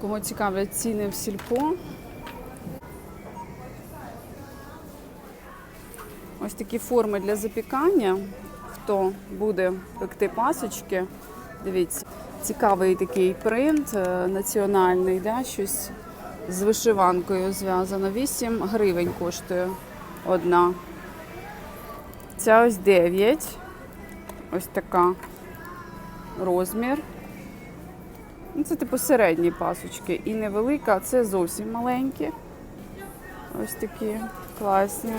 Кого цікавлять ціни в сільпо. Ось такі форми для запікання. Хто буде пекти пасочки, дивіться, цікавий такий принт е, національний, да? щось з вишиванкою зв'язано. 8 гривень коштує одна. Ця ось 9. Ось така розмір. Ну, Це типу середні пасочки. І невелика, а це зовсім маленькі. Ось такі класні.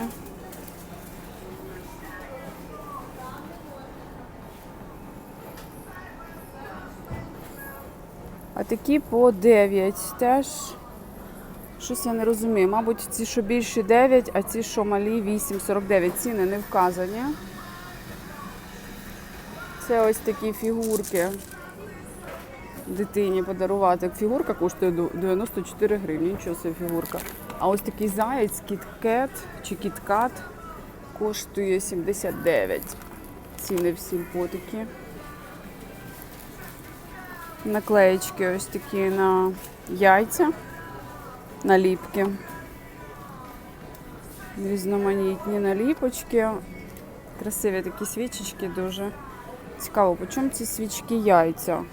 А такі по 9 теж. Щось я не розумію. Мабуть, ці, що більші 9, а ці, що малі 8,49. Ціни не вказані. Це ось такі фігурки. Дитині подарувати. Фігурка коштує 94 гривні. Нічого це фігурка. А ось такий заєць, кіткет чи кіткат коштує 79. Ціни всі потики. Наклеєчки ось такі на яйця, наліпки. Різноманітні наліпочки. Красиві такі свічечки дуже. Цікаво, по чому ці свічки яйця?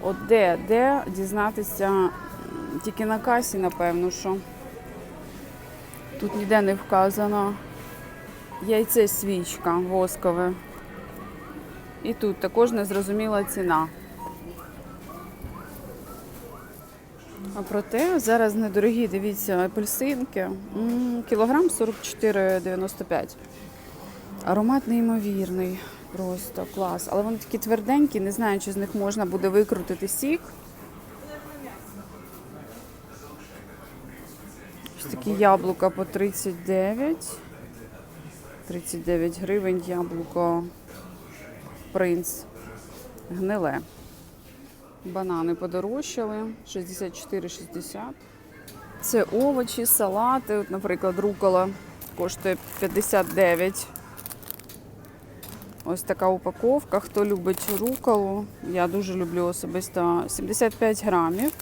От де, де дізнатися тільки на касі, напевно, що. Тут ніде не вказано. Яйце свічка воскове. І тут також незрозуміла ціна. А проте зараз недорогі, дивіться, апельсинки. Кілограм 44,95. Аромат неймовірний. Просто клас. Але вони такі тверденькі, не знаю, чи з них можна буде викрутити сік. Ось такі яблука по 39. 39 гривень яблуко принц гниле. Банани подорожчали 64,60. Це овочі, салати. От, наприклад, рукола коштує 59. Ось така упаковка. Хто любить руколу, я дуже люблю особисто 75 грамів,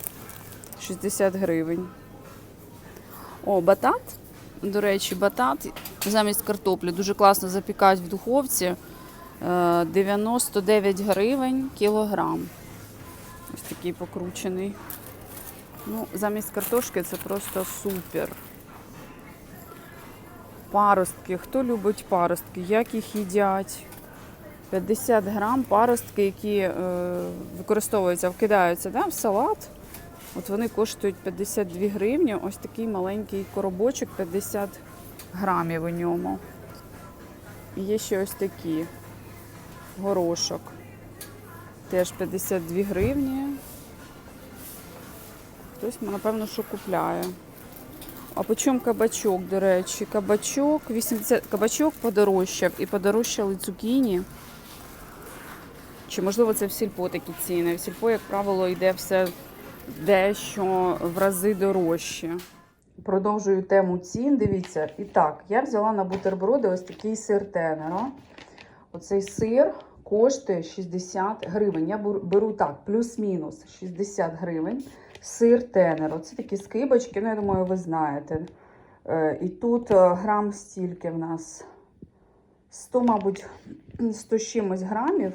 60 гривень. О, батат. До речі, батат замість картоплі дуже класно запікають в духовці. Е, 99 гривень кілограм. Ось такий покручений. Ну, замість картошки це просто супер. Паростки. Хто любить паростки? Як їх їдять? 50 грам паростки, які е, використовуються, вкидаються да, в салат. От вони коштують 52 гривні. Ось такий маленький коробочок, 50 грамів у ньому. І є ще ось такі горошок. Теж 52 гривні. Хтось, напевно, що купляє. А по чому кабачок, до речі? Кабачок 80, кабачок подорожчав і подорожчали цукіні. Чи можливо це в сільпо такі ціни? В сільпо, як правило, йде все дещо в рази дорожче. Продовжую тему цін. Дивіться, і так, я взяла на бутерброди ось такий сир тенера. Оцей сир коштує 60 гривень. Я беру- так, плюс-мінус 60 гривень. Сир тенер. Оце такі скибочки, ну я думаю, ви знаєте. Е, І тут е, грам стільки в нас 100, мабуть, 100 чимось грамів.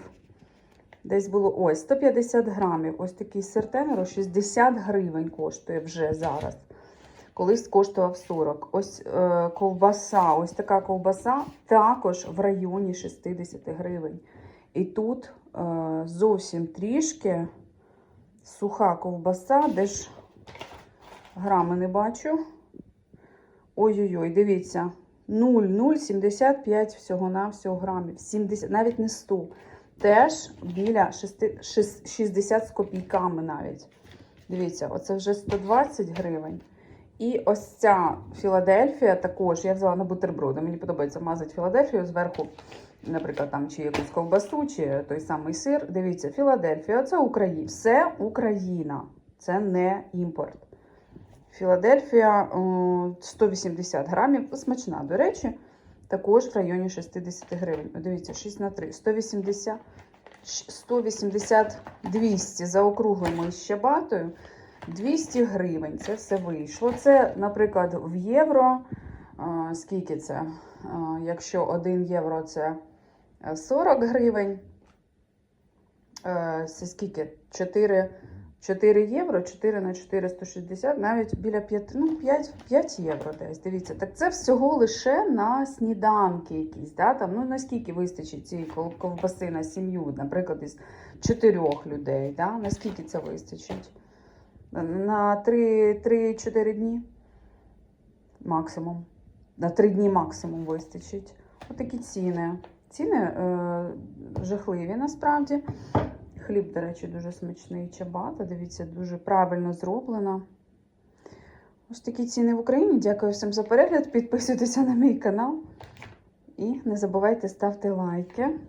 Десь було ось 150 грамів. Ось такий сир тенеру 60 гривень коштує вже зараз. Колись коштував 40. Ось е, ковбаса, ось така ковбаса також в районі 60 гривень. І тут е, зовсім трішки суха ковбаса, де ж грами не бачу. Ой-ой-ой, дивіться. 0,075 всього-навсього грамів. 70, навіть не 100. Теж біля 6, 6, 60 з копійками навіть. Дивіться, оце вже 120 гривень. І ось ця Філадельфія також. Я взяла на бутерброди. Мені подобається мазати Філадельфію зверху, наприклад, там чи якусь ковбасу, чи той самий сир. Дивіться, Філадельфія це Україна. Все Україна. Це не імпорт. Філадельфія 180 грамів. Смачна, до речі, також в районі 60 гривень. Дивіться, 6 на 3. 180, 180 200 заокруглимо із щабатою. 200 гривень. Це все вийшло. Це, наприклад, в євро. Скільки це? Якщо 1 євро це е, 40 гривень. Е, Це скільки? 4, 4 євро, 4 на 4 160, навіть біля 5, ну, 5, 5 євро десь. Дивіться, так це всього лише на сніданки якісь. Да? Там, ну, наскільки вистачить цієї ковбаси на сім'ю, наприклад, із 4 людей. Да? Наскільки це вистачить? На 3-4 дні максимум. На 3 дні максимум вистачить. Отакі ціни. Ціни е, жахливі насправді. Хліб, до речі, дуже смачний чабата. Дивіться, дуже правильно зроблено. Ось такі ціни в Україні. Дякую всім за перегляд. Підписуйтеся на мій канал. І не забувайте ставити лайки.